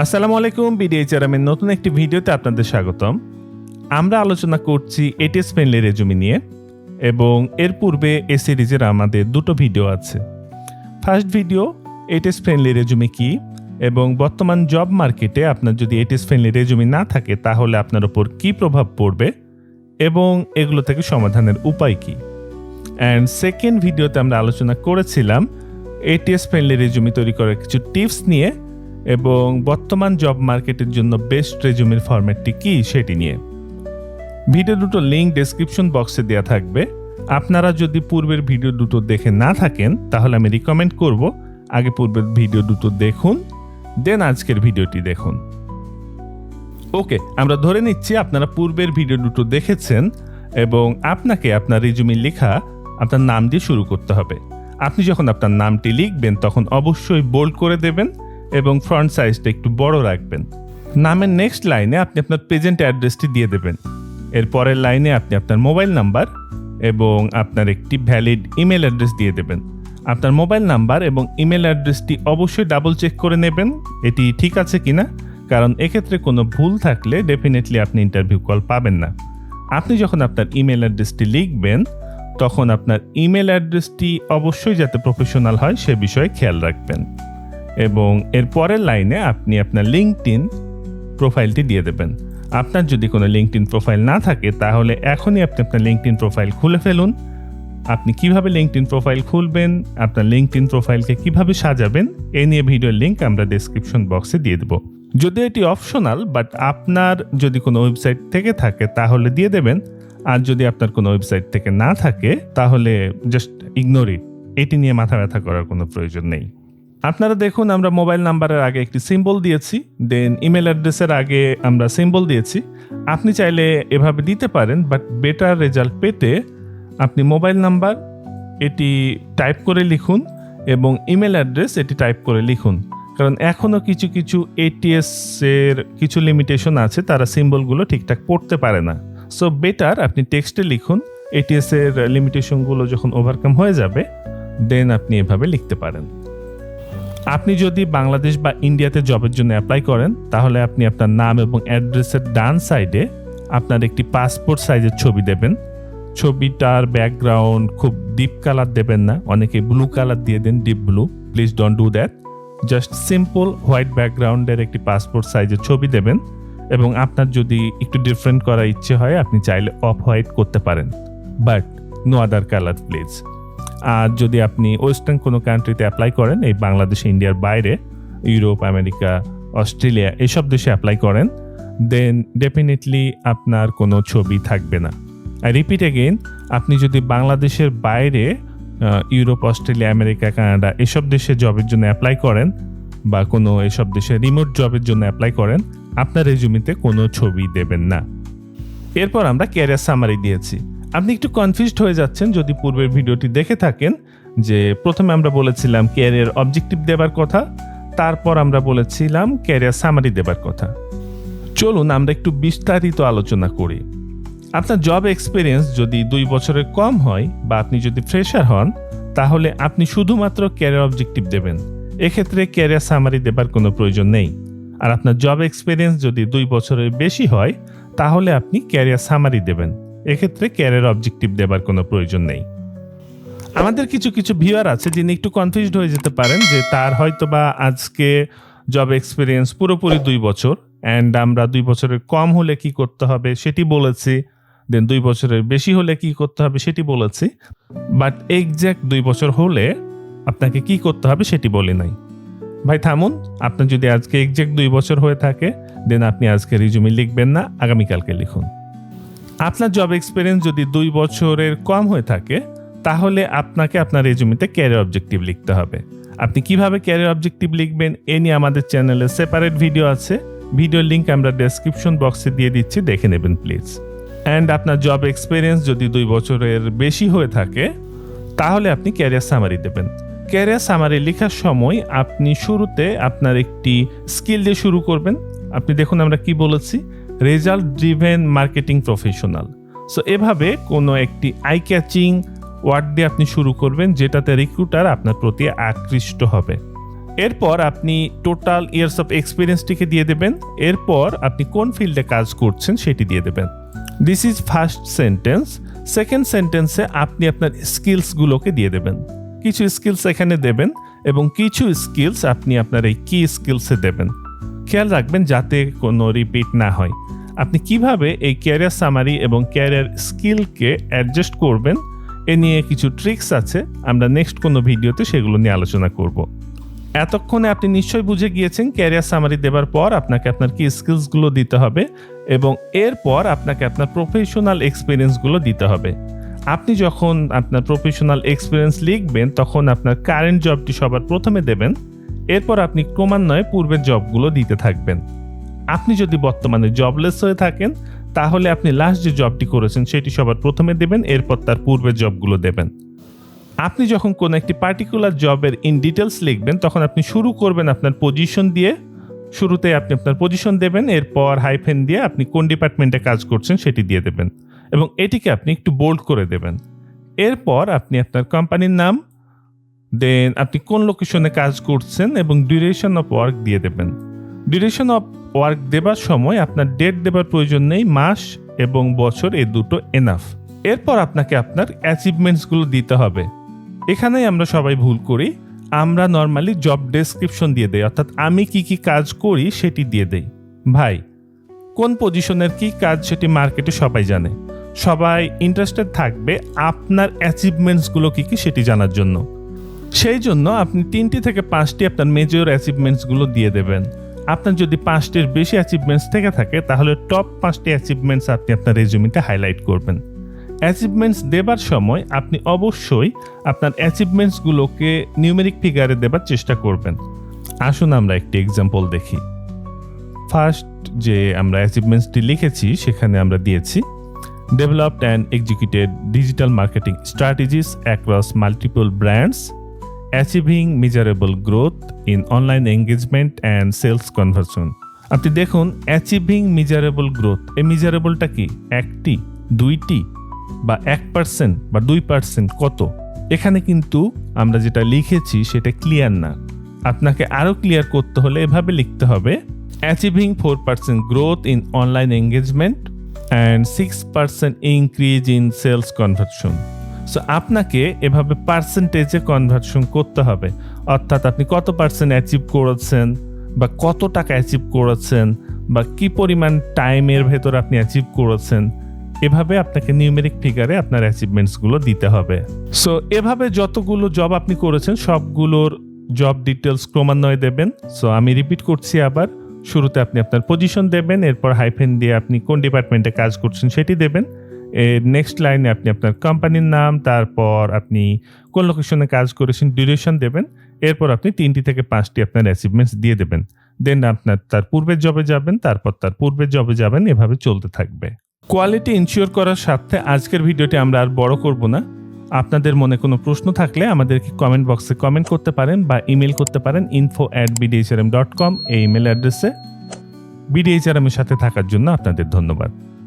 আসসালামু আলাইকুম বিডিএইচআরএমের নতুন একটি ভিডিওতে আপনাদের স্বাগতম। আমরা আলোচনা করছি এটিএস ফ্রেন্ডলি রেজুমি নিয়ে এবং এর পূর্বে এ সিরিজের আমাদের দুটো ভিডিও আছে। First video ATS friendly resume কি এবং বর্তমান জব মার্কেটে আপনার যদি এটিএস ফ্রেন্ডলি রেজুমি না থাকে, তাহলে আপনার ওপর কি প্রভাব পড়বে এবং এগুলো থেকে সমাধানের উপায় কি? অ্যান্ড সেকেন্ড ভিডিওতে আমরা আলোচনা করেছিলাম এটিএস ফ্রেন্ডলি রেজুমি তৈরি করার কিছু টিপস নিয়ে এবং বর্তমান জব মার্কেটের জন্য বেস্ট রেজুমির ফরম্যাটটি কী সেটি নিয়ে। ভিডিও দুটো লিঙ্ক ডেসক্রিপশন বক্সে দেওয়া থাকবে। আপনারা যদি পূর্বের ভিডিও দুটো দেখে না থাকেন, তাহলে আমি রিকমেন্ড করব আগে পূর্বের ভিডিও দুটো দেখুন দেন আজকের ভিডিওটি দেখুন। ওকে আমরা ধরে নিচ্ছি আপনারা পূর্বের ভিডিও দুটো দেখেছেন এবং আপনাকে আপনার রেজুমি লেখা আপনার নাম দিয়ে শুরু করতে হবে। আপনি যখন আপনার নামটি লিখবেন, তখন অবশ্যই বোল্ড করে দেবেন। এবং ফ্রন্ট সাইজটা একটু বড় রাখবেন। নামের নেক্সট লাইনে আপনি আপনার প্রেজেন্ট অ্যাড্রেসটি দিয়ে দেবেন। এর পরের লাইনে আপনি আপনার মোবাইল নাম্বার এবং আপনার একটি ভ্যালিড ইমেল অ্যাড্রেস দিয়ে দেবেন। আপনার মোবাইল নাম্বার এবং ইমেল অ্যাড্রেসটি অবশ্যই ডাবল চেক করে নেবেন, এটি ঠিক আছে কিনা? কারণ এক্ষেত্রে কোনো ভুল থাকলে ডেফিনেটলি আপনি ইন্টারভিউ কল পাবেন না। আপনি যখন আপনার ইমেল অ্যাড্রেসটি লিখবেন, তখন আপনার ইমেল অ্যাড্রেসটি অবশ্যই যাতে প্রফেশনাল হয় সে বিষয়ে খেয়াল রাখবেন। এবং এর পরের লাইনে আপনি আপনার লিঙ্কড প্রোফাইলটি দিয়ে দেবেন। আপনার যদি কোনো লিঙ্কড প্রোফাইল না থাকে, তাহলে এখনই আপনি আপনার লিঙ্কড প্রোফাইল খুলে ফেলুন। আপনি কীভাবে লিঙ্কড প্রোফাইল খুলবেন, আপনার লিঙ্কড প্রোফাইলকে কীভাবে সাজাবেন এই নিয়ে ভিডিওর লিঙ্ক আমরা ডেসক্রিপশন বক্সে দিয়ে দেবো। যদিও এটি অপশনাল বাট আপনার যদি কোনো ওয়েবসাইট থেকে থাকে, তাহলে দিয়ে দেবেন। আর যদি আপনার কোনো ওয়েবসাইট থেকে না থাকে, তাহলে জাস্ট ইগনোর ইট এটি নিয়ে মাথা ব্যথা করার কোনো প্রয়োজন নেই। আপনারা দেখুন, আমরা মোবাইল নাম্বারের আগে একটি সিম্বল দিয়েছি দেন ইমেল অ্যাড্রেসের আগে আমরা সিম্বল দিয়েছি। আপনি চাইলে এভাবে দিতে পারেন বাট বেটার রেজাল্ট পেতে আপনি মোবাইল নাম্বার এটি টাইপ করে লিখুন এবং ইমেল অ্যাড্রেস এটি টাইপ করে লিখুন। কারণ এখনও কিছু কিছু এটিএসের কিছু লিমিটেশন আছে, তারা সিম্বলগুলো ঠিকঠাক পড়তে পারে না। সো বেটার আপনি টেক্সটে লিখুন এটিএসের লিমিটেশনগুলো যখন ওভারকাম হয়ে যাবে দেন আপনি এভাবে লিখতে পারেন। আপনি যদি বাংলাদেশ বা ইন্ডিয়াতে জবের জন্য অ্যাপ্লাই করেন, তাহলে আপনি আপনার নাম এবং অ্যাড্রেসের ডান সাইডে আপনার একটি পাসপোর্ট সাইজের ছবি দেবেন। ছবিটার ব্যাকগ্রাউন্ড খুব ডিপ কালার দেবেন না, অনেকে ব্লু কালার দিয়ে দেন deep blue please don't do that just simple white ব্যাকগ্রাউন্ডের একটি পাসপোর্ট সাইজের ছবি দেবেন এবং আপনার যদি একটু ডিফারেন্ট করার ইচ্ছে হয়, আপনি চাইলে অফ হোয়াইট করতে পারেন। But no other colour please আর যদি আপনি ওয়েস্টার্ন কোনো কান্ট্রিতে অ্যাপ্লাই করেন, এই বাংলাদেশ, ইন্ডিয়ার বাইরে, ইউরোপ, আমেরিকা, অস্ট্রেলিয়া এসব দেশে অ্যাপ্লাই করেন, দেন ডেফিনেটলি আপনার কোনো ছবি থাকবে না। আই রিপিট এগেইন আপনি যদি বাংলাদেশের বাইরে ইউরোপ, অস্ট্রেলিয়া, আমেরিকা, কানাডা এসব দেশে জবের জন্য অ্যাপ্লাই করেন বা কোনো এসব দেশে রিমোট জবের জন্য অ্যাপ্লাই করেন, আপনার রেজুমিতে কোনো ছবি দেবেন না। এরপর আমরা ক্যারিয়ার সামারি দিয়েছি। আপনি একটু কনফিউজড হয়ে যাচ্ছেন যদি পূর্বের ভিডিওটি দেখে থাকেন যে প্রথমে আমরা বলেছিলাম ক্যারিয়ার অবজেক্টিভ দেবার কথা, তারপর আমরা বলেছিলাম ক্যারিয়ার সামারি দেবার কথা। চলুন আমরা একটু বিস্তারিত আলোচনা করি। আপনার জব এক্সপিরিয়েন্স যদি দুই বছরের কম হয় বা আপনি যদি ফ্রেশার হন, তাহলে আপনি শুধুমাত্র ক্যারিয়ার অবজেক্টিভ দেবেন। এক্ষেত্রে ক্যারিয়ার সামারি দেবার কোনো প্রয়োজন নেই। আর আপনার জব এক্সপিরিয়েন্স যদি দুই বছরের বেশি হয়, তাহলে আপনি ক্যারিয়ার সামারি দেবেন। এক্ষেত্রে ক্যারিয়ার অবজেক্টিভ দেবার কোনো প্রয়োজন নেই। আমাদের কিছু কিছু ভিউয়ার আছে যিনি একটু কনফিউজড হয়ে যেতে পারেন যে তার হয়তো বা আজকে জব এক্সপিরিয়েন্স পুরোপুরি দুই বছর অ্যান্ড আমরা দুই বছরের কম হলে কি করতে হবে সেটি বলেছি দেন দুই বছরের বেশি হলে কি করতে হবে সেটি বলেছি বাট এক্স্যাক্ট দুই বছর হলে আপনাকে কি করতে হবে সেটি বলি নাই। ভাই, থামুন, আপনার যদি আজকে এক্স্যাক্ট দুই বছর হয়ে থাকে দেন আপনি আজকে রিজুমি লিখবেন না, আগামীকালকে লিখুন। আপনার জব এক্সপিরিয়েন্স যদি দুই বছরের কম হয়ে থাকে, তাহলে আপনাকে আপনার রেজুমিতে ক্যারিয়ার অবজেক্টিভ লিখতে হবে। আপনি কীভাবে ক্যারিয়ার অবজেক্টিভ লিখবেন, এ নিয়ে আমাদের চ্যানেলে সেপারেট ভিডিও আছে। ভিডিওর লিঙ্ক আমরা ডেসক্রিপশন বক্সে দিয়ে দিচ্ছি, দেখে নেবেন প্লিজ অ্যান্ড আপনার জব এক্সপিরিয়েন্স যদি দুই বছরের বেশি হয়ে থাকে, তাহলে আপনি ক্যারিয়ার সামারি দেবেন। ক্যারিয়ার সামারি লেখার সময় আপনি শুরুতে আপনার একটি স্কিল দিয়ে শুরু করবেন। আপনি দেখুন আমরা কি বলেছি। Result driven marketing professional so এভাবে কোনো একটি আই ক্যাচিং ওয়ার্ড দিয়ে আপনি শুরু করবেন, যেটাতে রিক্রুটার আপনার প্রতি আকৃষ্ট হবে। এরপর আপনি টোটাল ইয়ার্স অফ এক্সপিরিয়েন্সটিকে দিয়ে দেবেন। এরপর আপনি কোন ফিল্ডে কাজ করছেন সেটি দিয়ে দেবেন। This is first sentence second সেন্টেন্সে আপনি আপনার স্কিলসগুলোকে দিয়ে দেবেন। কিছু স্কিলস এখানে দেবেন এবং কিছু স্কিলস আপনি আপনার এই কি স্কিলসে দেবেন। খেয়াল রাখবেন যাতে কোনো রিপিট না হয়। আপনি কীভাবে এই ক্যারিয়ার সামারি এবং ক্যারিয়ার স্কিলকে অ্যাডজাস্ট করবেন, এ নিয়ে কিছু ট্রিক্স আছে, আমরা নেক্সট কোনো ভিডিওতে সেগুলো নিয়ে আলোচনা করব। এতক্ষণে আপনি নিশ্চয়ই বুঝে গিয়েছেন, ক্যারিয়ার সামারি দেওয়ার পর আপনাকে আপনার কি স্কিলসগুলো দিতে হবে এবং এরপর আপনাকে আপনার প্রফেশনাল এক্সপিরিয়েন্সগুলো দিতে হবে। আপনি যখন আপনার প্রফেশনাল এক্সপিরিয়েন্স লিখবেন, তখন আপনার কারেন্ট জবটি সবার প্রথমে দেবেন, এরপর আপনি ক্রমান্বয়ে পূর্বের জবগুলো দিতে থাকবেন। আপনি যদি বর্তমানে জবলেস হয়ে থাকেন, তাহলে আপনি লাস্ট যে জবটি করেছেন, সেটি সবার প্রথমে দেবেন, এরপর তার পূর্বের জবগুলো দেবেন। আপনি যখন কোনো একটি পার্টিকুলার জবের ইন ডিটেলস লিখবেন, তখন আপনি শুরু করবেন আপনার পজিশন দিয়ে। শুরুতে আপনি আপনার পজিশন দেবেন, এরপর হাইফেন দিয়ে আপনি কোন ডিপার্টমেন্টে কাজ করছেন, সেটি দিয়ে দেবেন। এবং এটিকে আপনি একটু বোল্ড করে দেবেন। এরপর আপনি আপনার কোম্পানির নাম দেন আপনি কোন লোকেশনে কাজ করছেন এবং ডিউরেশন অফ ওয়ার্ক দিয়ে দেবেন। ডিউরেশন অফ ওয়ার্ক দেবার সময় আপনার ডেট দেবার প্রয়োজন নেই, মাস এবং বছর এই দুটো এনাফ এরপর আপনাকে আপনার অ্যাচিভমেন্টসগুলো দিতে হবে। এখানেই আমরা সবাই ভুল করি। আমরা নর্মালি জব ডেসক্রিপশন দিয়ে দেই, অর্থাৎ আমি কি কি কাজ করি সেটি দিয়ে দেই। ভাই, কোন পজিশনের কি কাজ সেটি মার্কেটে সবাই জানে। সবাই ইন্টারেস্টেড থাকবে আপনার অ্যাচিভমেন্টসগুলো কি কি সেটি জানার জন্য। সেই জন্য আপনি তিনটি থেকে পাঁচটি আপনার মেজর অ্যাচিভমেন্টসগুলো দিয়ে দেবেন। আপনার যদি পাঁচটির বেশি অ্যাচিভমেন্টস থেকে থাকে, তাহলে টপ পাঁচটি অ্যাচিভমেন্টস আপনি আপনার রেজুমিতে হাইলাইট করবেন। অ্যাচিভমেন্টস দেবার সময় আপনি অবশ্যই আপনার অ্যাচিভমেন্টসগুলোকে নিউমেরিক ফিগারে দেবার চেষ্টা করবেন। আসুন আমরা একটি এক্সাম্পল দেখি। ফার্স্ট যে আমরা অ্যাচিভমেন্টসটি লিখেছি, সেখানে আমরা দিয়েছি developed and executed digital marketing strategies across multiple brands achieving measurable growth in online engagement and sales conversion আপনি দেখুন অ্যাচিভিং মেজারেবল গ্রোথ এই মিজারেবলটা কি? একটি, দুইটি, বা এক পার্সেন্ট বা দুই পার্সেন্ট কত? এখানে কিন্তু আমরা যেটা লিখেছি সেটা ক্লিয়ার না। আপনাকে আরও ক্লিয়ার করতে হলে এভাবে লিখতে হবে achieving four percent growth in online engagement and six percent increase in sales conversion so আপনাকে এভাবে পার্সেন্টেজে কনভার্সন করতে হবে। অর্থাৎ আপনি কত পার্সেন্ট অ্যাচিভ করেছেন বা কত টাকা অ্যাচিভ করেছেন বা কি পরিমাণ টাইমের ভেতর আপনি অ্যাচিভ করেছেন, এভাবে আপনাকে নিউমেরিক ফিগারে আপনার অ্যাচিভমেন্টসগুলো দিতে হবে। সো এভাবে যতগুলো জব আপনি করেছেন, সবগুলোর জব ডিটেলস ক্রমান্বয়ে দেবেন। সো আমি রিপিট করছি আবার, শুরুতে আপনি আপনার পজিশন দেবেন, এরপর হাইফেন দিয়ে আপনি কোন ডিপার্টমেন্টে কাজ করছেন সেটি দেবেন। এর নেক্সট লাইনে আপনি আপনার কোম্পানির নাম, তারপর আপনি কোন লোকেশনে কাজ করেছেন ডিউরেশন দেবেন, এরপর আপনি তিনটি থেকে পাঁচটি আপনার অ্যাচিভমেন্টস দিয়ে দেবেন। দেন আপনার তার পূর্বের জবে যাবেন, তারপর তার পূর্বের জবে যাবেন, এভাবে চলতে থাকবে। কোয়ালিটি ইনশিওর করার স্বার্থে আজকের ভিডিওটি আমরা আর বড় করব না। আপনাদের মনে কোনো প্রশ্ন থাকলে আমাদেরকে কমেন্ট বক্সে কমেন্ট করতে পারেন বা ইমেল করতে পারেন info at BDHRM dot com এই ইমেল অ্যাড্রেসে বিডিএইচআরএম এর সাথে থাকার জন্য আপনাদের ধন্যবাদ।